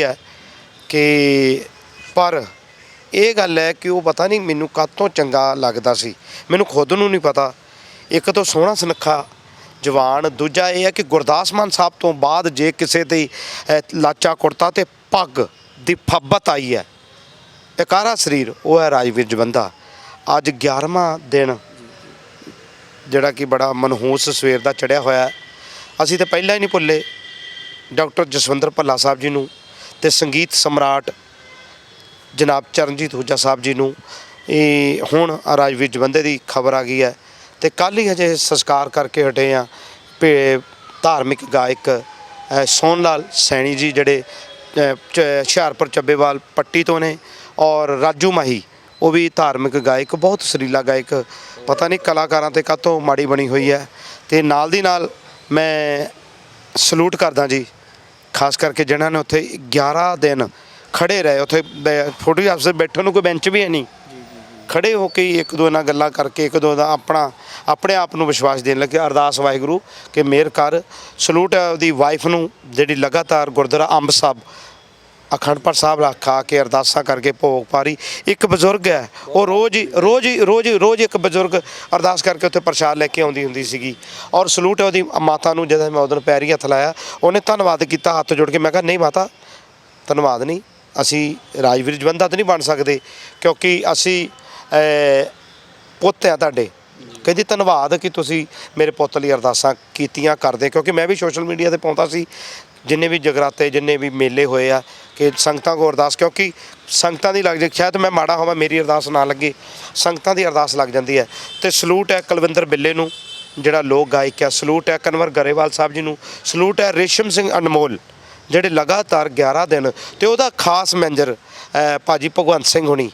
ਹੈ ਕਿ ਪਰ ਇਹ ਗੱਲ ਹੈ ਕਿ ਉਹ ਪਤਾ ਨਹੀਂ ਮੈਨੂੰ ਕਾਤੋਂ ਚੰਗਾ ਲੱਗਦਾ ਸੀ। ਮੈਨੂੰ ਖੁਦ ਨੂੰ ਨਹੀਂ ਪਤਾ। ਇੱਕ ਤੋਂ ਸੋਹਣਾ ਸੁਨੱਖਾ ਜਵਾਨ, ਦੂਜਾ ਇਹ ਹੈ ਕਿ ਗੁਰਦਾਸ ਮਾਨ ਸਾਹਿਬ ਤੋਂ ਬਾਅਦ ਜੇ ਕਿਸੇ ਦੀ ਲਾਚਾ, ਕੁੜਤਾ ਤੇ ਪੱਗ ਦੀ ਫੱਬਤ ਆਈ ਹੈ ਇਕਾਰਾ ਸਰੀਰ? ਉਹ ਹੈ ਰਾਜਵੀਰ ਜਵੰਦਾ। ਅੱਜ 11ਵਾਂ ਦਿਨ ਜਿਹੜਾ ਕਿ ਬੜਾ ਮਨਹੂਸ ਸਵੇਰ ਦਾ ਚੜਿਆ ਹੋਇਆ ਅਸੀਂ ਤਾਂ ਪਹਿਲਾਂ ਹੀ ਨਹੀਂ ਭੁੱਲੇ। ਡਾਕਟਰ ਜਸਵਿੰਦਰ ਭੱਲਾ ਸਾਹਿਬ ਜੀ ਨੂੰ ਤੇ ਸੰਗੀਤ ਸਮਰਾਟ ਜਨਾਬ ਚਰਨਜੀਤ ਹੁਜਾ ਸਾਹਿਬ ਜੀ ਨੂੰ ਇਹ ਹੁਣ ਰਾਜਵੀਰ ਜਵੰਦੇ ਦੀ ਖਬਰ ਆ ਗਈ ਹੈ ਤੇ ਕੱਲ ਹੀ ਹਜੇ ਸੰਸਕਾਰ ਕਰਕੇ ਹਟੇ ਆ ਭੇ- ਧਾਰਮਿਕ ਗਾਇਕ ਅ, ਸੋਹਣ ਲਾਲ ਸੈਣੀ ਜੀ ਜਿਹੜੇ ਹੁਸ਼ਿਆਰਪੁਰ ਚੱਬੇਵਾਲ ਪੱਟੀ ਤੋਂ ਨੇ ਔਰ ਰਾਜੂ ਮਾਹੀ ਉਹ ਵੀ ਧਾਰਮਿਕ ਗਾਇਕ ਬਹੁਤ ਸੁਰੀਲਾ ਗਾਇਕ ਪਤਾ ਨਹੀਂ ਕਲਾਕਾਰਾਂ ਤੇ ਕਾਤੋਂ ਮਾੜੀ ਬਣੀ ਹੋਈ ਹੈ ਤੇ ਨਾਲ ਦੀ ਨਾਲ ਮੈਂ ਸਲੂਟ ਕਰਦਾ ਜੀ ਖਾਸ ਕਰਕੇ ਜਿਨ੍ਹਾਂ ਨੇ ਉੱਥੇ 11 ਦਿਨ ਖੜੇ ਰਹੇ, ਉੱਥੇ ਫੋਟੋ ਅਫਸਰ ਬੈਠਣ ਨੂੰ ਕੋਈ ਬੈਂਚ ਵੀ ਹੈ ਨਹੀਂ। ਖੜੇ ਹੋ ਕੇ ਹੀ ਇੱਕ ਦੋ ਨਾਲ ਗੱਲਾਂ ਕਰਕੇ, ਇੱਕ ਦੋ ਦਾ ਆਪਣਾ, ਆਪਣੇ ਆਪ ਨੂੰ ਵਿਸ਼ਵਾਸ ਦੇਣ ਲੱਗੇ। ਅਰਦਾਸ ਵਾਹਿਗੁਰੂ ਕਿ ਮਿਹਰ ਕਰ। ਸਲੂਟ ਹੈ ਉਹਦੀ ਵਾਈਫ ਨੂੰ, ਜਿਹੜੀ ਲਗਾਤਾਰ ਗੁਰਦੁਆਰਾ ਅੰਬ ਸਾਹਿਬ ਅਖੰਡ ਪਾਠ ਸਾਹਿਬ ਰੱਖਾ ਕੇ ਅਰਦਾਸਾਂ ਕਰਕੇ ਭੋਗ ਪਾਰੀ। ਇੱਕ ਬਜ਼ੁਰਗ ਹੈ, ਉਹ ਰੋਜ਼ ਹੀ ਰੋਜ਼ ਹੀ ਰੋਜ਼ ਹੀ- ਰੋਜ਼ ਇੱਕ ਬਜ਼ੁਰਗ ਅਰਦਾਸ ਕਰਕੇ ਉੱਥੇ ਪ੍ਰਸ਼ਾਦ ਲੈ ਕੇ ਆਉਂਦੀ ਹੁੰਦੀ ਸੀਗੀ। ਔਰ ਸਲੂਟ ਹੈ ਉਹਦੀ ਮਾਤਾ ਨੂੰ ਜਦੋਂ ਮੈਂ ਉਹਦੋਂ ਪੈਰੀ ਹੱਥ ਲਾਇਆ। ਉਹਨੇ ਧੰਨਵਾਦ ਕੀਤਾ ਹੱਥ ਜੋੜ ਕੇ। ਮੈਂ ਕਿਹਾ, ਨਹੀਂ ਮਾਤਾ, ਧੰਨਵਾਦ ਨਹੀਂ। ਅਸੀਂ ਰਾਜਵੀਰ ਜਵੰਦਾ ਤਾਂ ਨਹੀਂ ਬਣ ਸਕਦੇ, ਕਿਉਂਕਿ ਅਸੀਂ ਪੁੱਤ ਆ ਤੁਹਾਡੇ। ਕਹਿੰਦੀ ਧੰਨਵਾਦ ਕਿ ਤੁਸੀਂ ਮੇਰੇ ਪੁੱਤ ਲਈ ਅਰਦਾਸਾਂ ਕੀਤੀਆਂ ਕਰਦੇ ਕਿਉਂਕਿ ਮੈਂ ਵੀ ਸੋਸ਼ਲ ਮੀਡੀਆ ਤੇ ਪਾਉਂਦਾ ਸੀ ਜਿੰਨੇ ਵੀ ਜਗਰਾਤੇ ਜਿੰਨੇ ਵੀ ਮੇਲੇ ਹੋਏ ਆ ਕਿ ਸੰਗਤਾਂ ਕੋ ਅਰਦਾਸ ਕਿਉਂਕਿ ਸੰਗਤਾਂ ਦੀ ਲੱਗ ਜੇ ਸ਼ਾਇਦ ਮੈਂ ਮਾੜਾ ਹੋਵਾਂ ਮੇਰੀ ਅਰਦਾਸ ਨਾ ਲੱਗੇ ਸੰਗਤਾਂ ਦੀ ਅਰਦਾਸ ਲੱਗ ਜਾਂਦੀ ਹੈ। ਤੇ ਸਲੂਟ ਹੈ ਕੁਲਵਿੰਦਰ ਬਿੱਲੇ ਨੂੰ ਜਿਹੜਾ ਲੋਕ ਗਾਇਕ ਹੈ ਸਲੂਟ ਹੈ ਕਨਵਰ ਗਰੇਵਾਲ ਸਾਹਿਬ ਜੀ ਨੂੰ ਸਲੂਟ ਹੈ ਰੇਸ਼ਮ ਸਿੰਘ ਅਨਮੋਲ ਜਿਹੜੇ ਲਗਾਤਾਰ 11 ਦਿਨ ਤੇ ਉਹਦਾ ਖਾਸ ਮੈਨੇਜਰ ਅਹ, ਭਾਜੀ ਭਗਵੰਤ ਸਿੰਘ ਹੁਣੀ